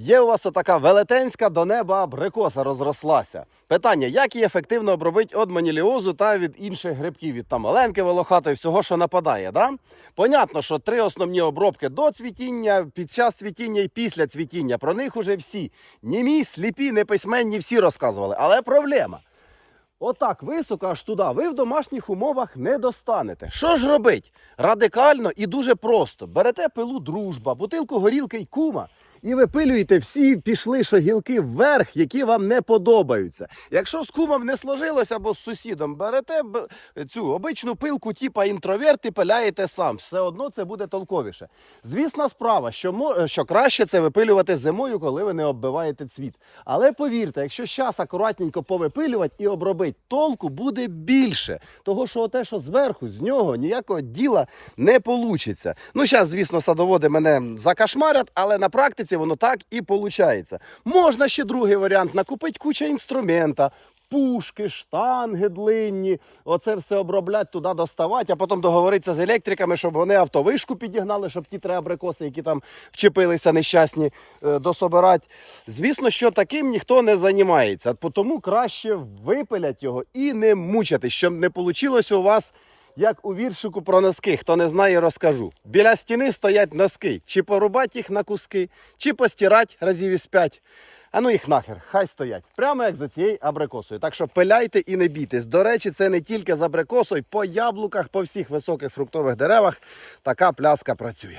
Є у вас отака велетенська до неба абрикоса розрослася. Питання, як її ефективно обробити від маніліозу та від інших грибків, від там маленьки волохатої, всього, що нападає. Да? Понятно, що три основні обробки до цвітіння, під час цвітіння і після цвітіння. Про них уже всі. Німі, сліпі, неписьменні, всі розказували. Але проблема. Отак високо аж туди ви в домашніх умовах не достанете. Що ж робить? Радикально і дуже просто. Берете пилу дружба, бутилку горілки й кума. І випилюєте всі пішли що гілки вверх, які вам не подобаються. Якщо з кумом не сложилося або з сусідом, берете цю обичну пилку, типа інтроверт, і пиляєте сам. Все одно це буде толковіше. Звісна справа, що, що краще це випилювати зимою, коли ви не оббиваєте цвіт. Але повірте, якщо зараз акуратненько повипилювати і обробити, толку буде більше. Того, що те, що зверху, з нього ніякого діла не вийде. Ну, зараз, звісно, садоводи мене закашмарять, але на практиці воно так і виходить. Можна ще другий варіант накупити куча інструмента. Пушки, штанги длинні, оце все обробляти, туди доставати, а потім договоритися з електриками, щоб вони автовишку підігнали, щоб ті три абрикоси, які там вчепилися нещасні, е, дособирати. Звісно, що таким ніхто не займається, тому краще випилять його і не мучати, щоб не вийшло у вас. Як у віршику про носки, хто не знає, розкажу. Біля стіни стоять носки. Чи порубати їх на куски, чи постирати разів із п'ять. А ну їх нахер, хай стоять. Прямо як за цією абрикосою. Так що пиляйте і не бійтесь. До речі, це не тільки з абрикосою, по яблуках, по всіх високих фруктових деревах така пляска працює.